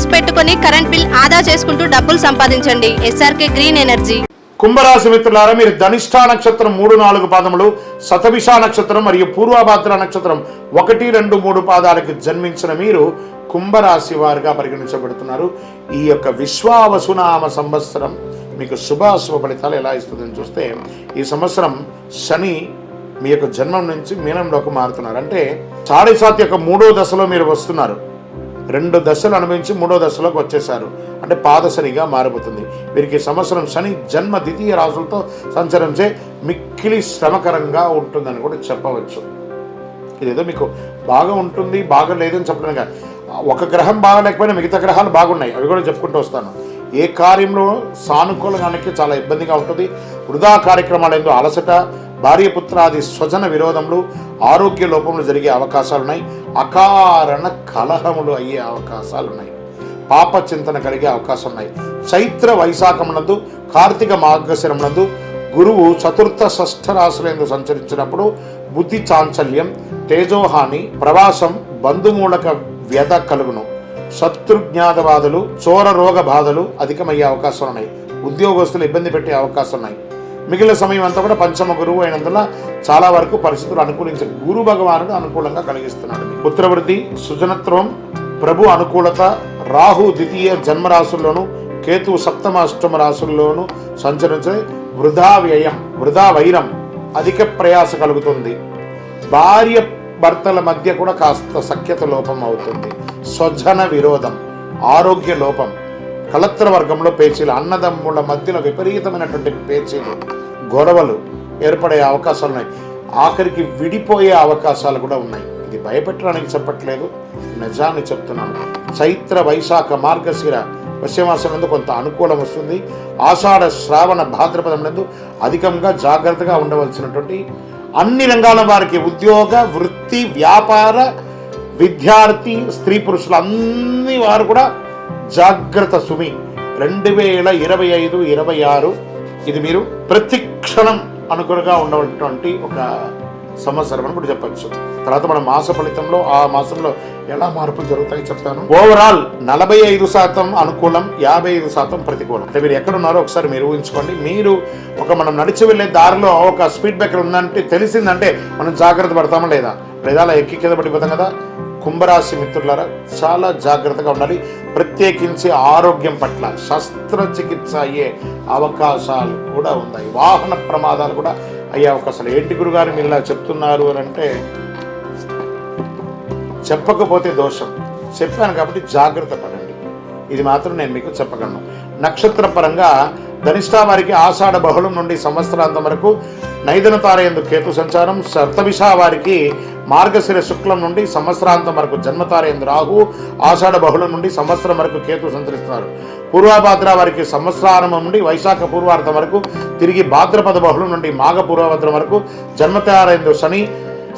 Cells పెట్టుకొని current bill ఆదా చేసుకుంటూ డబ్బులు సంపాదించండి. SRK green energy. కుంభరాశి మిత్రులారా మీరు ధనిష్టా నక్షత్రం మూడు నాలుగు పాదములు శతభిష నక్షత్రం మరియు పూర్వభాద్ర నక్షత్రం ఒకటి రెండు మూడు పాదాలకు జన్మించిన మీరు కుంభరాశి వారుగా పరిగణించబడుతున్నారు. ఈ యొక్క విశ్వావసునామ సంవత్సరం మీకు శుభాశుభ ఫలితాలు ఎలా ఇస్తుందని చూస్తే ఈ సంవత్సరం శని మీ యొక్క జన్మం నుంచి మీనంలోకి మారుతున్నారు. అంటే సాడేసాత్ యొక్క మూడో దశలో మీరు వస్తున్నారు. రెండు దశలు అనుభవించి మూడో దశలోకి వచ్చేసారు అంటే పాదశనిగా మారిపోతుంది. వీరికి సంవత్సరం శని జన్మ ద్వితీయ రాసులతో సంచరించే మిక్కిలి శ్రమకరంగా ఉంటుందని కూడా చెప్పవచ్చు. ఇదేదో మీకు బాగా ఉంటుంది బాగా లేదని చెప్పడం కాదు. ఒక గ్రహం బాగాలేకపోయినా మిగతా గ్రహాలు బాగున్నాయి. అవి కూడా చెప్పుకుంటూ వస్తాను. ఏ కార్యంలో సానుకూలంగానికి చాలా ఇబ్బందిగా ఉంటుంది. వృధా కార్యక్రమాలు ఏందో అలసట భార్యపుత్రాది స్వజన విరోధములు ఆరోగ్య లోపములు జరిగే అవకాశాలు ఉన్నాయి అకారణ కలహములు అయ్యే అవకాశాలు ఉన్నాయి పాప చింతన కలిగే అవకాశం ఉన్నాయి చైత్ర వైశాఖమునందు కార్తీక మార్గశిరమునందు గురువు చతుర్థ షష్ఠ రాశులందు సంచరించినప్పుడు బుద్ధి చాంచల్యం తేజోహాని ప్రవాసం బంధుమూలక వ్యధ కలుగును. శత్రుజ్ఞాతవాదులు చోర రోగ బాధలు అధికమయ్యే అవకాశం ఉన్నాయి ఉద్యోగస్తులు ఇబ్బంది పెట్టే అవకాశం ఉన్నాయి మిగిలిన సమయం అంతా కూడా పంచమ గురువు అయినందున చాలా వరకు పరిస్థితులు అనుకూలించారు గురు భగవానుడు అనుకూలంగా కలిగిస్తున్నాడు. పుత్రవృద్ధి సుజనత్వం ప్రభు అనుకూలత రాహు ద్వితీయ జన్మరాశుల్లోను కేతు సప్తమ అష్టమ రాశుల్లోను సంచరించే వృధా వ్యయం వృధా వైరం అధిక ప్రయాస కలుగుతుంది. భార్య భర్తల మధ్య కూడా కాస్త సఖ్యత లోపం అవుతుంది. స్వజన విరోధం ఆరోగ్య లోపం కలత్ర వర్గంలో పేచీలు అన్నదమ్ముల మధ్యలో విపరీతమైనటువంటి పేచీలు గొడవలు ఏర్పడే అవకాశాలు ఉన్నాయి. ఆఖరికి విడిపోయే అవకాశాలు కూడా ఉన్నాయి. ఇది భయపెట్టడానికి చెప్పట్లేదు. నిజాన్ని చెప్తున్నాను. చైత్ర వైశాఖ మార్గశిర వశ్యమాసం నందు కొంత అనుకూలం వస్తుంది. ఆషాఢ శ్రావణ భాద్రపదం నందు అధికంగా జాగ్రత్తగా ఉండవలసినటువంటి అన్ని రంగాల వారికి ఉద్యోగ వృత్తి వ్యాపార విద్యార్థి స్త్రీ పురుషులు అన్ని వారు కూడా జాగ్రత్త సుమి. రెండు వేల ఇరవై ఐదు ఇరవై ఆరు. ఇది మీరు ప్రతి క్షణం అనుకులుగా ఉన్నటువంటి ఒక సంవత్సరం అని కూడా చెప్పచ్చు. తర్వాత మన మాస ఫలితంలో ఆ మాసంలో ఎలా మార్పులు జరుగుతాయి చెప్తాను. ఓవరాల్ నలభై ఐదు శాతం అనుకూలం యాభై ఐదు శాతం ప్రతికూలం. అంటే మీరు ఎక్కడున్నారో ఒకసారి మీరు ఊహించుకోండి. మీరు ఒక మనం నడిచి వెళ్ళే దారిలో ఒక స్పీడ్ బ్రేకర్ ఉందంటే తెలిసిందంటే మనం జాగ్రత్త పడతామా లేదా? లేదా ఎక్కి కింద పడిపోతాం కదా. కుంభరాశి మిత్రులారా చాలా జాగ్రత్తగా ఉండాలి. ప్రత్యేకించి ఆరోగ్యం పట్ల శస్త్రచికిత్స అయ్యే అవకాశాలు కూడా ఉన్నాయి. వాహన ప్రమాదాలు కూడా అయ్యే అవకాశాలు ఏంటి గురుగారు మీరు ఇలా చెప్తున్నారు అని అంటే చెప్పకపోతే దోషం. చెప్పాను కాబట్టి జాగ్రత్త పడండి. ఇది మాత్రం నేను మీకు చెప్పగలను. నక్షత్ర పరంగా వారికి ఆషాఢ బహుళం నుండి సంవత్సరాంతం వరకు నైదన తారయందు కేతు సంచారం సర్తవిష వారికి మార్గశిర శుక్లం నుండి సంవత్సరాంతం వరకు జన్మతారయందు రాహు ఆషాఢ బహుళం నుండి సంవత్సరం వరకు కేతు సంచరిస్తున్నారు పూర్వభాద్ర వారికి సంవత్సరారంభం నుండి వైశాఖ పూర్వార్థం వరకు తిరిగి భాద్రపద బహుళం నుండి మాఘ పూర్వభద్రం వరకు జన్మతారేంద్ర శని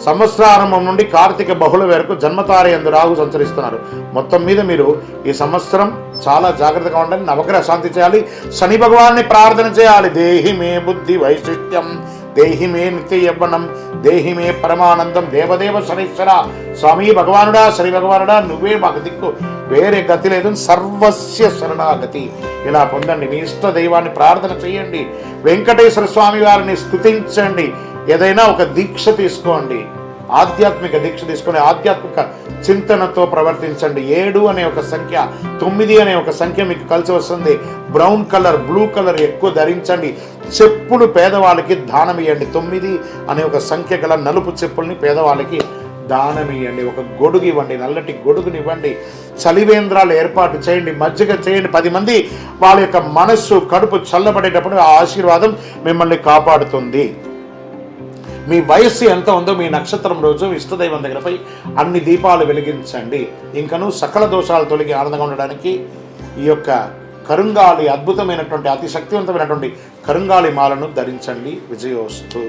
సంవత్సరారంభం నుండి కార్తీక బహుళ వరకు జన్మతారయందు రాహు సంచరిస్తున్నారు. మొత్తం మీద మీరు ఈ సంవత్సరం చాలా జాగ్రత్తగా ఉండాలి నవగ్రహ శాంతి చేయాలి శని భగవాన్ని ప్రార్థన చేయాలి. దేహి మే బుద్ధి వైశిష్ట్యం దేహి మే నిత్య యవ్వనం దేహి మే పరమానందం దేవదేవ శనీశ్వర. స్వామి భగవానుడా శని భగవానుడా నువ్వే మాకు దిక్కు. వేరే గతి లేదు సర్వస్య శరణాగతి. ఇలా పొందండి మీ ఇష్ట దైవాన్ని ప్రార్థన చేయండి. వెంకటేశ్వర స్వామి వారిని స్థుతించండి ఏదైనా ఒక దీక్ష తీసుకోండి. ఆధ్యాత్మిక దీక్ష తీసుకొని ఆధ్యాత్మిక చింతనతో ప్రవర్తించండి. ఏడు అనే ఒక సంఖ్య తొమ్మిది అనే ఒక సంఖ్య మీకు కలిసి వస్తుంది. బ్రౌన్ కలర్ బ్లూ కలర్ ఎక్కువ ధరించండి. చెప్పులు పేదవాళ్ళకి దానం ఇవ్వండి తొమ్మిది అనే ఒక సంఖ్య గల నలుపు చెప్పుల్ని పేదవాళ్ళకి దానం ఇవ్వండి ఒక గొడుగు ఇవ్వండి. నల్లటి గొడుగునివ్వండి చలివేంద్రాలు ఏర్పాటు చేయండి. మజ్జిగ చేయండి. పది మంది వాళ్ళ యొక్క మనస్సు కడుపు చల్లబడేటప్పుడు ఆ ఆశీర్వాదం మిమ్మల్ని కాపాడుతుంది. మీ వయస్సు ఎంత ఉందో మీ నక్షత్రం రోజు ఇష్టదైవం దగ్గరపై అన్ని దీపాలు వెలిగించండి. ఇంకను సకల దోషాలు తొలగి ఆనందంగా ఉండడానికి ఈ యొక్క కరుంగాలి అద్భుతమైనటువంటి అతి శక్తివంతమైనటువంటి కరుంగాలి మాలను ధరించండి. విజయోస్తు.